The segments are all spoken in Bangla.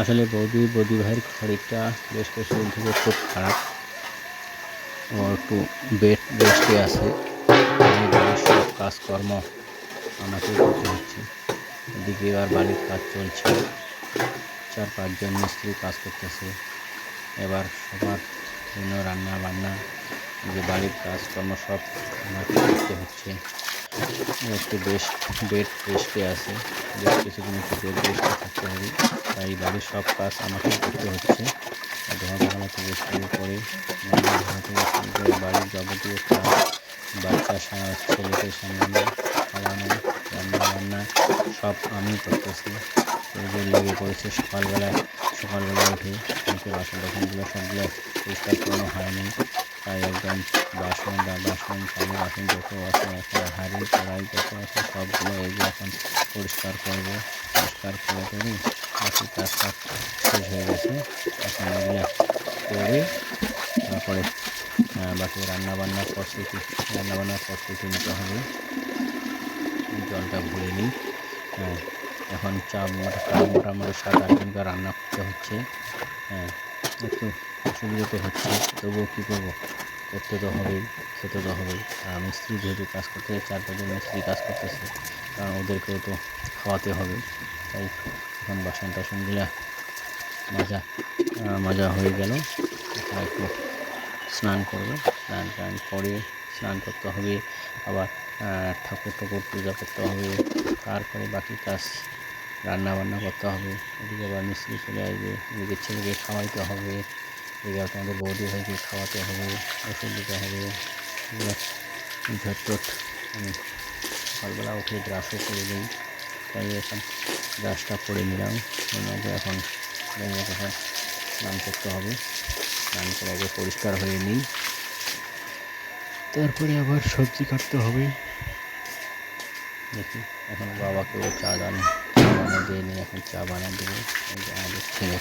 আসলে বৌদি বৌদি ভাইয়ের শরীরটা বেশ কিছুদিন থেকে খুব খারাপ। ও একটু বেড রেস্টে আছে। সব কাজকর্ম আমাকে করতে হচ্ছে। এদিকে এবার বাড়ির কাজ চলছে। চার পাঁচজন মিস্ত্রি কাজ করতেছে। এবার সবার জন্য রান্না বান্না যে বাড়ির কাজকর্ম সব আমাকে করতে হচ্ছে। একটু বেশ বেড রেস্টে আছে। বেশ কিছুদিন একটু বেড রেস্টে থাকতে হবে। তাই বাড়ির সব কাজ আমাকে করতে হচ্ছে। আর ধোয়া ধোয়া থেকে শুরু করে বাড়ির যাবতীয় কাজ, বাচ্চা ছেলেকে সামলানো, খাওয়ানো, রান্না বান্না সব আমি করতেছি। এই লেগে পড়েছে সকালবেলা সকালবেলা উঠে নিচে বাসন টাসনগুলো সবগুলো পরিষ্কার করানো হয়নি। তাই একদম বাসন বা বাসন থালি বাসন যত আছে একটা হাঁড়ি, কড়াই, যত আছে সবগুলো এই যে এখন পরিষ্কার করব। পরিষ্কার করে করে বাকি কাজ সব শেষ হয়ে গেছে। এখন এগুলো করে, তারপরে বাকি রান্নাবান্নার প্রস্তুতি রান্নাবান্নার প্রস্তুতি নিতে হবে। জলটা ভরে নিই। হ্যাঁ এখন চা মোটা মোটামুটি সাত আট জনকে রান্না করতে হচ্ছে। হ্যাঁ একটু অসুবিধা তো হচ্ছে তবুও কী করব? করতে তো হবেই খেতে তো হবেই। আর মিস্ত্রি যেহেতু কাজ করতেছে চার পাঁচজন মিস্ত্রি কাজ করতেছে কারণ ওদেরকেও তো খাওয়াতে হবে। তাই এখন বাসন টাসনগুলা মাজা আহ, মাজা হয়ে গেল। একটু স্নান করবে। স্নান টান করে স্নান করতে হবে আবার ঠাকুর ঠাকুর পূজা করতে হবে। তারপরে বাকি কাজ রান্না বান্না করতে হবে, এদিকে আবার মিস্ত্রি চলে আসবে, এদিকে ছেলেকে খাওয়াইতে হবে, এদিকে তোমাদের বৌদি ভাইকে খাওয়াতে হবে, ওষুধ দিতে হবে। ঝটপট আমি সকালবেলা উঠে ব্রাশও করে দিই। তাই এখন ব্রাশটা করে নিলাম। মধ্যে এখন এখন স্নান করতে হবে। স্নান করে আগে পরিষ্কার হয়ে নিই। তারপরে আবার সবজি কাটতে হবে। দেখি, এখন বাবাকেও চা দান দিয়ে নিয়ে এখন চা বানিয়ে দেবো আমাদের ছেলে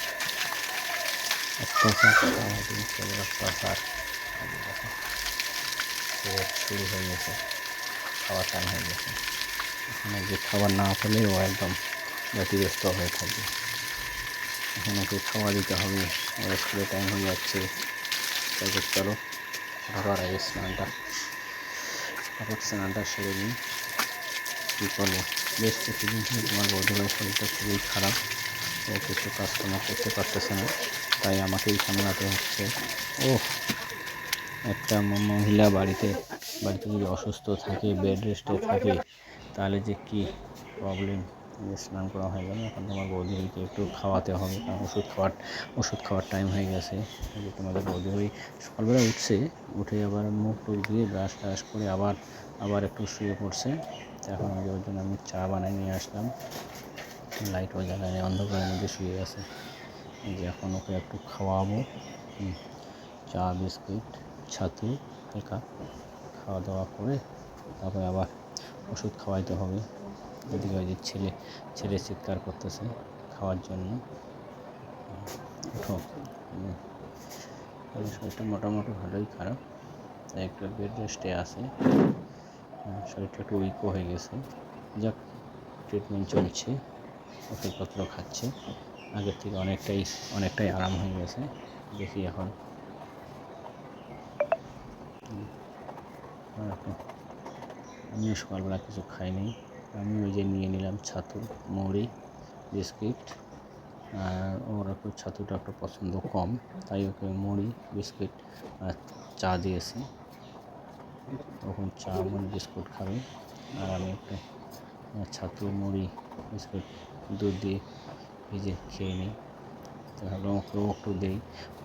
অত্যাচার সারাদিন ছেলের অত্যাচার শুরু হয়ে গেছে খাওয়ার টাইম হয়ে গেছে এখানে যে খাবার না পেলে ও একদম ব্যতিব্যস্ত হয়ে থাকবে এখন ওকে খাওয়া দিতে হবে ওর স্কুলের টাইম হয়ে যাচ্ছে যে চলো আবার আগে স্নানটা আবার স্নানটা সেরে নিই কী করব বেশ কিছুদিন থেকে তোমার বৌদিভাই শরীরটা খুবই খারাপ। ও কিছু কাজকর্ম করতে পারতেছে না। তাই আমাকেই সামলাতে হচ্ছে। ও একটা মহিলা বাড়িতে বাড়িতে যদি অসুস্থ থাকে বেড রেস্টে থাকে, তাহলে যে কী প্রবলেম স্নান করা হয়ে গেল। এখন তোমার বৌদিকে একটু খাওয়াতে হবে। কারণ ওষুধ খাওয়ার ওষুধ খাওয়ার টাইম হয়ে গেছে। তোমাদের বৌদি সকালবেলা উঠছে, উঠে আবার মুখ টুক দিয়ে ব্রাশ ট্রাশ করে আবার আবার একটু শুয়ে পড়ছে। এখন আমি ওর জন্য আমি চা বানাই নিয়ে আসলাম। লাইটও জ্বালানি অন্ধকারের মধ্যে শুয়ে এই যে এখন ওকে একটু খাওয়াবো। চা, বিস্কিট, ছাতু, হালকা খাওয়া দাওয়া করে তারপরে আবার ওষুধ খাওয়াইতে হবে। এদিকে ওই যে ছেলে ছেলে চিৎকার করতেছে খাওয়ার জন্য। উঠো। শরীরটা মোটামুটি ভালোই খারাপ। একটু বেড রেস্টে আছে। শরীরটা একটু উইকও হয়ে গেছে। যাক ট্রিটমেন্ট চলছে, ওষুধপত্র খাচ্ছে। আগের থেকে অনেকটাই অনেকটাই আরাম হয়ে গেছে। দেখি এখন? আমিও সকালবেলা কিছু খাইনি। আমি ওই যে নিয়ে নিলাম ছাতু, মুড়ি, বিস্কিট। আর ওর একটু ছাতুটা একটু পছন্দ কম, তাই ওকে মুড়ি, বিস্কিট আর চা দিয়েছি। তখন চা মুড়ি বিস্কুট খাবে। আর আমি একটু ছাতু, মুড়ি, বিস্কুট, দুধ দিয়ে ভিজে খেয়ে নিই। তাহলে ওকেও একটু দেই।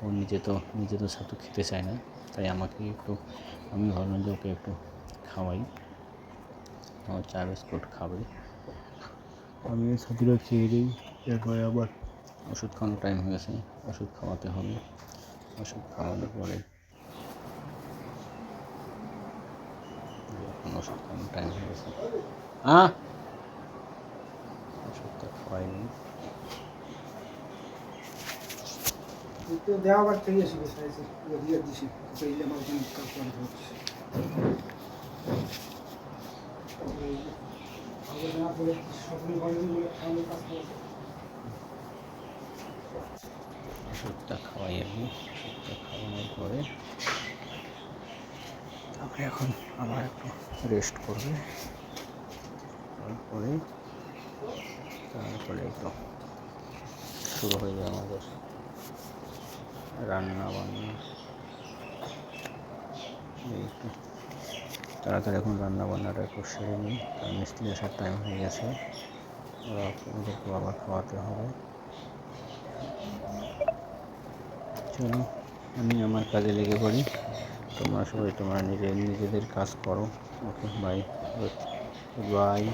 ও নিজে তো নিজে তো ছাতু খেতে চায় না। তাই আমাকে একটু, আমি ভাবলাম যে ওকে একটু খাওয়াই। ও চা, বিস্কুট খাবে। আমি ছাতুটা খেয়ে দিই এরপরে আবার ওষুধ খাওয়ানোর টাইম হয়ে গেছে। ওষুধ খাওয়াতে হবে। ওষুধ খাওয়ানোর পরে এখন ওষুধ খাওয়ানোর টাইম হয়ে গেছে আহ ওষুধটা খাওয়াইনি দেওয়াবার থেকে দিছি ওষুধটা খাওয়াই আমি ওষুধটা খাওয়ানোর পরে তারপরে এখন আবার একটু রেস্ট করবে। তারপরে তারপরে একটু শুরু হয়ে যাবে আমাদের রান্না বান্না একটু তাড়াতাড়ি এখন রান্না বান্নাটা একটু সেরে নিই। কারণ মিস্ত্রি আসার টাইম হয়ে গেছে। ওরা ওদেরকে আবার খাওয়াতে হবে। চলো, আমি আমার কাজে লেগে পড়ি। তোমরা সবাই তোমরা নিজে নিজেদের কাজ করো। Okay bye bye